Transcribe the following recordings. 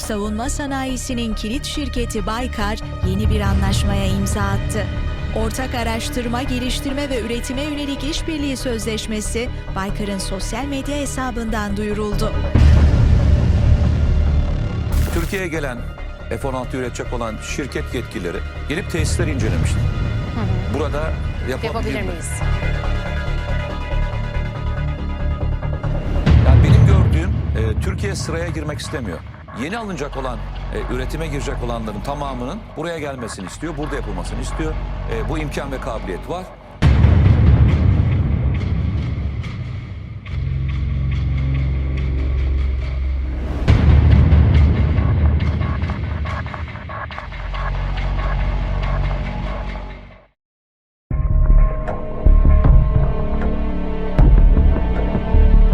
Türk savunma sanayisinin kilit şirketi Baykar yeni bir anlaşmaya imza attı. Ortak araştırma, geliştirme ve üretime yönelik işbirliği sözleşmesi Baykar'ın sosyal medya hesabından duyuruldu. Türkiye'ye gelen F-16 üretecek olan şirket yetkilileri gelip tesisleri incelemişti. Burada yapabilir, Yapabilir mi? miyiz? Yani benim gördüğüm e, Türkiye sıraya girmek istemiyor. Yeni alınacak olan, e, üretime girecek olanların tamamının buraya gelmesini istiyor, burada yapılmasını istiyor. E, bu imkan ve kabiliyet var.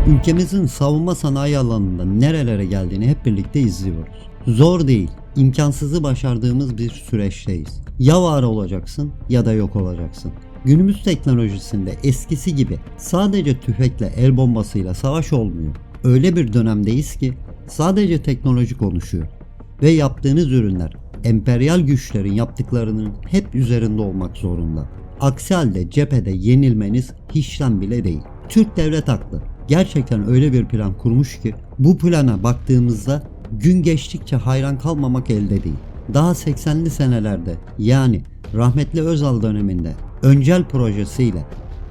Ülkemizin savunma sanayi alanında nerelere geldiğini hep birlikte izliyoruz. Zor değil, imkansızı başardığımız bir süreçteyiz. Ya var olacaksın ya da yok olacaksın. Günümüz teknolojisinde eskisi gibi sadece tüfekle, el bombasıyla savaş olmuyor. Öyle bir dönemdeyiz ki sadece teknoloji konuşuyor ve yaptığınız ürünler emperyal güçlerin yaptıklarının hep üzerinde olmak zorunda. Aksi halde cephede yenilmeniz hiçten bile değil. Türk devlet haklı. Gerçekten öyle bir plan kurmuş ki bu plana baktığımızda gün geçtikçe hayran kalmamak elde değil. Daha 80'li senelerde yani rahmetli Özal döneminde öncel projesiyle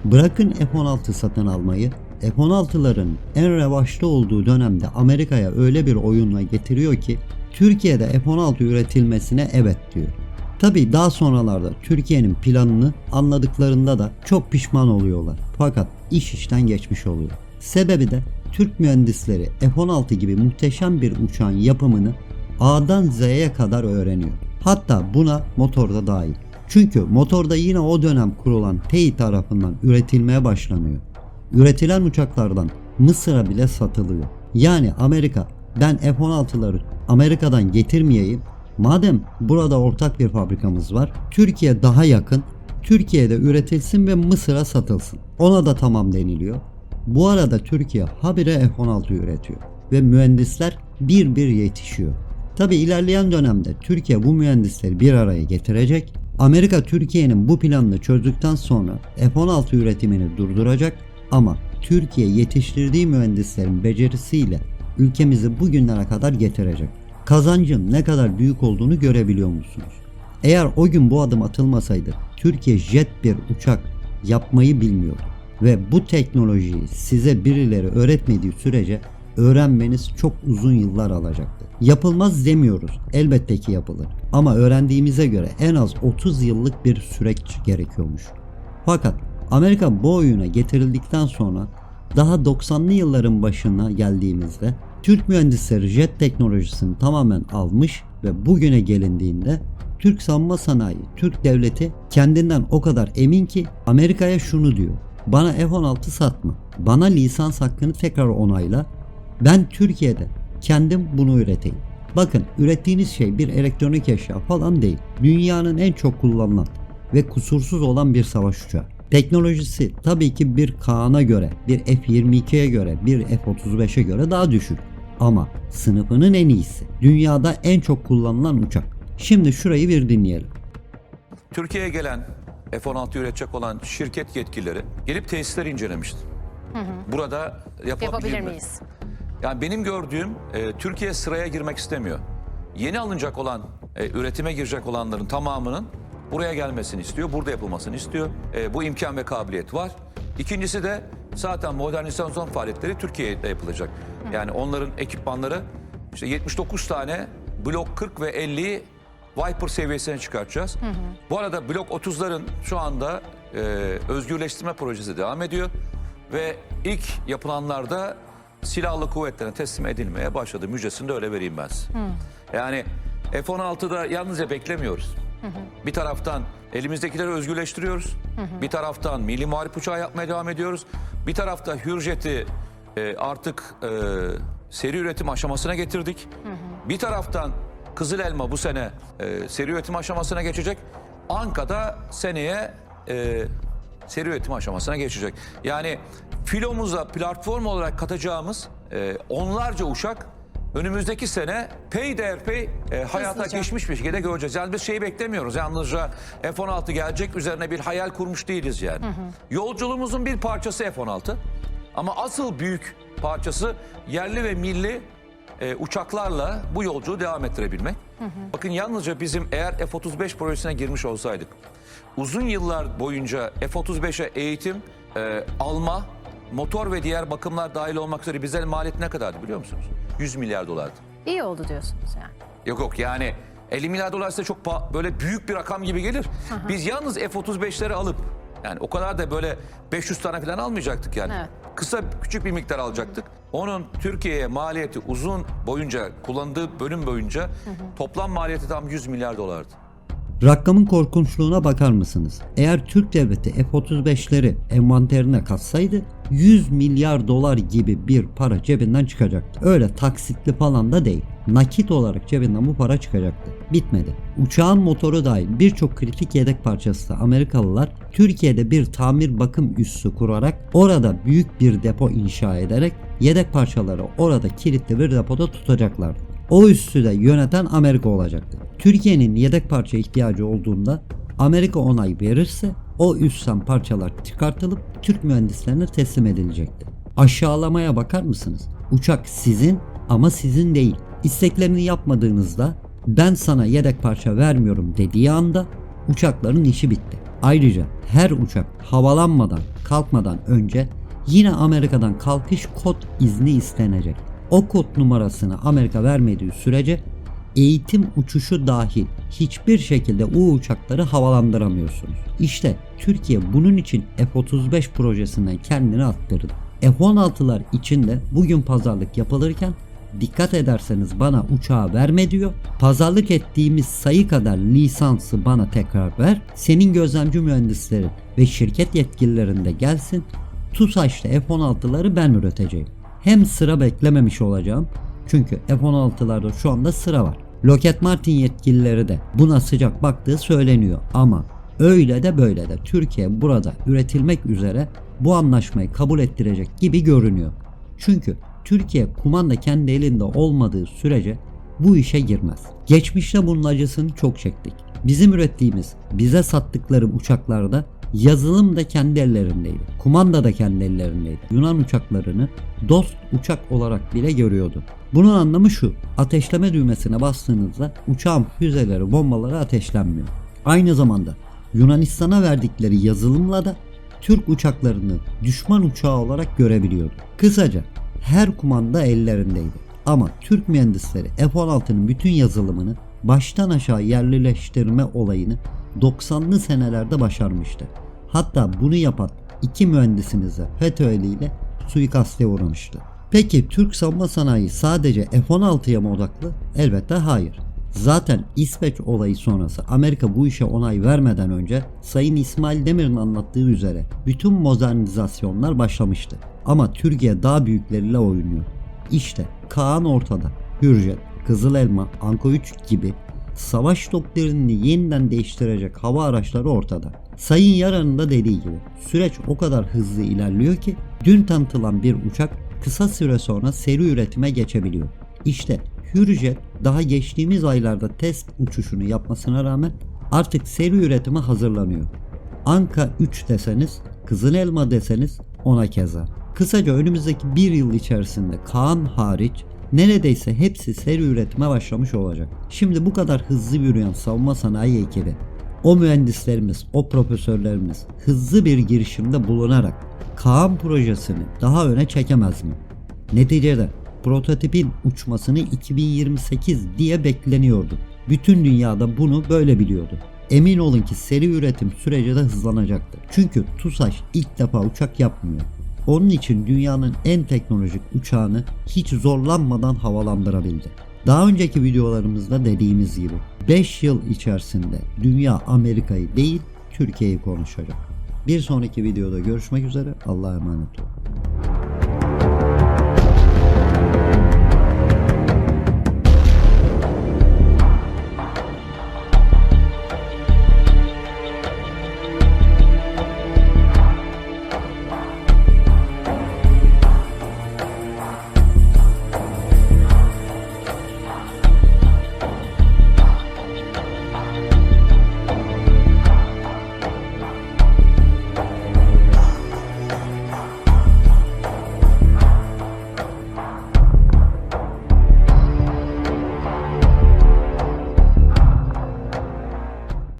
Bırakın F-16 satın almayı, F-16'ların en revaçta olduğu dönemde Amerika'ya öyle bir oyunla getiriyor ki Türkiye'de F-16 üretilmesine evet diyor. Tabi daha sonralarda Türkiye'nin planını anladıklarında da çok pişman oluyorlar. Fakat iş işten geçmiş oluyor. Sebebi de Türk mühendisleri F-16 gibi muhteşem bir uçağın yapımını A'dan Z'ye kadar öğreniyor. Hatta buna motorda dahil. Çünkü motorda yine o dönem kurulan TEİ tarafından üretilmeye başlanıyor. Üretilen uçaklardan Mısır'a bile satılıyor. Yani Amerika ben F-16'ları Amerika'dan getirmeyeyim. Madem burada ortak bir fabrikamız var, Türkiye daha yakın, Türkiye'de üretilsin ve Mısır'a satılsın. Ona da tamam deniliyor. Bu arada Türkiye habire F-16 üretiyor ve mühendisler bir bir yetişiyor. Tabi ilerleyen dönemde Türkiye bu mühendisleri bir araya getirecek. Amerika Türkiye'nin bu planını çözdükten sonra F-16 üretimini durduracak ama Türkiye yetiştirdiği mühendislerin becerisiyle ülkemizi bugünlere kadar getirecek. Kazancın ne kadar büyük olduğunu görebiliyor musunuz? Eğer o gün bu adım atılmasaydı Türkiye jet bir uçak yapmayı bilmiyordu ve bu teknolojiyi size birileri öğretmediği sürece öğrenmeniz çok uzun yıllar alacaktı. Yapılmaz demiyoruz. Elbette ki yapılır. Ama öğrendiğimize göre en az 30 yıllık bir süreç gerekiyormuş. Fakat Amerika bu oyuna getirildikten sonra daha 90'lı yılların başına geldiğimizde Türk mühendisleri jet teknolojisini tamamen almış ve bugüne gelindiğinde Türk savunma sanayi, Türk devleti kendinden o kadar emin ki Amerika'ya şunu diyor. Bana F-16 satma. Bana lisans hakkını tekrar onayla. Ben Türkiye'de kendim bunu üreteyim. Bakın ürettiğiniz şey bir elektronik eşya falan değil. Dünyanın en çok kullanılan ve kusursuz olan bir savaş uçağı. Teknolojisi tabii ki bir Kaan'a göre, bir F-22'ye göre, bir F-35'e göre daha düşük. Ama sınıfının en iyisi. Dünyada en çok kullanılan uçak. Şimdi şurayı bir dinleyelim. Türkiye'ye gelen F-16 üretecek olan şirket yetkilileri gelip tesisleri incelemişti. Burada yapabilir, Yapabilir mi? miyiz? Yani benim gördüğüm e, Türkiye sıraya girmek istemiyor. Yeni alınacak olan, e, üretime girecek olanların tamamının buraya gelmesini istiyor, burada yapılmasını istiyor. E, bu imkan ve kabiliyet var. İkincisi de zaten modernizasyon faaliyetleri Türkiye'de yapılacak. Yani onların ekipmanları işte 79 tane Blok 40 ve 50'yi Viper seviyesine çıkartacağız. Bu arada Blok 30'ların şu anda e, özgürleştirme projesi devam ediyor. Ve ilk yapılanlarda silahlı kuvvetlerine teslim edilmeye başladı. Müjdesini de öyle vereyim ben size. Yani F-16'da yalnızca beklemiyoruz. Bir taraftan elimizdekileri özgürleştiriyoruz. Bir taraftan milli muharip uçağı yapmaya devam ediyoruz. Bir tarafta Hürjet'i e, artık e, seri üretim aşamasına getirdik. Bir taraftan Kızıl Elma bu sene e, seri üretim aşamasına geçecek. Anka'da seneye e, seri üretim aşamasına geçecek. Yani filomuza platform olarak katacağımız e, onlarca uçak önümüzdeki sene peyderpey e, hayata Hızlıca. geçmiş bir şekilde göreceğiz. Yani biz şeyi beklemiyoruz. Yalnızca F-16 gelecek üzerine bir hayal kurmuş değiliz yani. Yolculuğumuzun bir parçası F-16. Ama asıl büyük parçası yerli ve milli e, uçaklarla bu yolculuğu devam ettirebilmek. Bakın yalnızca bizim eğer F-35 projesine girmiş olsaydık uzun yıllar boyunca F-35'e eğitim, e, alma, motor ve diğer bakımlar dahil olmak üzere bize maliyeti ne kadardı biliyor musunuz? 100 milyar dolardı. İyi oldu diyorsunuz yani. Yok yok yani 50 milyar dolar size çok böyle büyük bir rakam gibi gelir. Biz yalnız F-35'leri alıp yani o kadar da böyle 500 tane falan almayacaktık yani. Evet. Kısa küçük bir miktar alacaktık. Onun Türkiye'ye maliyeti uzun boyunca kullandığı bölüm boyunca toplam maliyeti tam 100 milyar dolardı. Rakamın korkunçluğuna bakar mısınız? Eğer Türk devleti F-35'leri envanterine katsaydı 100 milyar dolar gibi bir para cebinden çıkacaktı. Öyle taksitli falan da değil. Nakit olarak cebinden bu para çıkacaktı. Bitmedi. Uçağın motoru dahil birçok kritik yedek parçası da Amerikalılar Türkiye'de bir tamir bakım üssü kurarak orada büyük bir depo inşa ederek yedek parçaları orada kilitli bir depoda tutacaklardı. O üssü de yöneten Amerika olacaktı. Türkiye'nin yedek parça ihtiyacı olduğunda Amerika onay verirse o üstten parçalar çıkartılıp Türk mühendislerine teslim edilecekti. Aşağılamaya bakar mısınız? Uçak sizin ama sizin değil. İsteklerini yapmadığınızda ben sana yedek parça vermiyorum dediği anda uçakların işi bitti. Ayrıca her uçak havalanmadan kalkmadan önce yine Amerika'dan kalkış kod izni istenecek. O kod numarasını Amerika vermediği sürece eğitim uçuşu dahil hiçbir şekilde o uçakları havalandıramıyorsunuz. İşte Türkiye bunun için F-35 projesinden kendini attırdı. F-16'lar için de bugün pazarlık yapılırken dikkat ederseniz bana uçağı verme diyor. Pazarlık ettiğimiz sayı kadar lisansı bana tekrar ver. Senin gözlemci mühendislerin ve şirket yetkililerin de gelsin. TUSAŞ'ta F-16'ları ben üreteceğim. Hem sıra beklememiş olacağım. Çünkü F-16'larda şu anda sıra var. Lockheed Martin yetkilileri de buna sıcak baktığı söyleniyor ama öyle de böyle de Türkiye burada üretilmek üzere bu anlaşmayı kabul ettirecek gibi görünüyor. Çünkü Türkiye kumanda kendi elinde olmadığı sürece bu işe girmez. Geçmişte bunun acısını çok çektik. Bizim ürettiğimiz, bize sattıkları uçaklarda yazılım da kendi ellerindeydi. Kumanda da kendi ellerindeydi. Yunan uçaklarını dost uçak olarak bile görüyordu. Bunun anlamı şu. Ateşleme düğmesine bastığınızda uçağın füzeleri, bombaları ateşlenmiyor. Aynı zamanda Yunanistan'a verdikleri yazılımla da Türk uçaklarını düşman uçağı olarak görebiliyordu. Kısaca her kumanda ellerindeydi. Ama Türk mühendisleri F-16'nın bütün yazılımını baştan aşağı yerlileştirme olayını 90'lı senelerde başarmıştı. Hatta bunu yapan iki mühendisimiz de FETÖ eliyle suikaste uğramıştı. Peki Türk savunma sanayi sadece F-16'ya mı odaklı? Elbette hayır. Zaten İsveç olayı sonrası Amerika bu işe onay vermeden önce Sayın İsmail Demir'in anlattığı üzere bütün modernizasyonlar başlamıştı. Ama Türkiye daha büyükleriyle oynuyor. İşte Kaan ortada. Hürjet, Kızıl Elma, Anko 3 gibi savaş doktrinini yeniden değiştirecek hava araçları ortada. Sayın Yaran'ın da dediği gibi süreç o kadar hızlı ilerliyor ki dün tanıtılan bir uçak kısa süre sonra seri üretime geçebiliyor. İşte Hürjet daha geçtiğimiz aylarda test uçuşunu yapmasına rağmen artık seri üretime hazırlanıyor. Anka 3 deseniz, Kızıl Elma deseniz ona keza. Kısaca önümüzdeki bir yıl içerisinde Kaan hariç neredeyse hepsi seri üretime başlamış olacak. Şimdi bu kadar hızlı yürüyen savunma sanayi ekibi, o mühendislerimiz, o profesörlerimiz hızlı bir girişimde bulunarak Kaan projesini daha öne çekemez mi? Neticede prototipin uçmasını 2028 diye bekleniyordu. Bütün dünyada bunu böyle biliyordu. Emin olun ki seri üretim süreci de hızlanacaktır. Çünkü TUSAŞ ilk defa uçak yapmıyor. Onun için dünyanın en teknolojik uçağını hiç zorlanmadan havalandırabildi. Daha önceki videolarımızda dediğimiz gibi 5 yıl içerisinde dünya Amerika'yı değil Türkiye'yi konuşacak. Bir sonraki videoda görüşmek üzere. Allah'a emanet olun.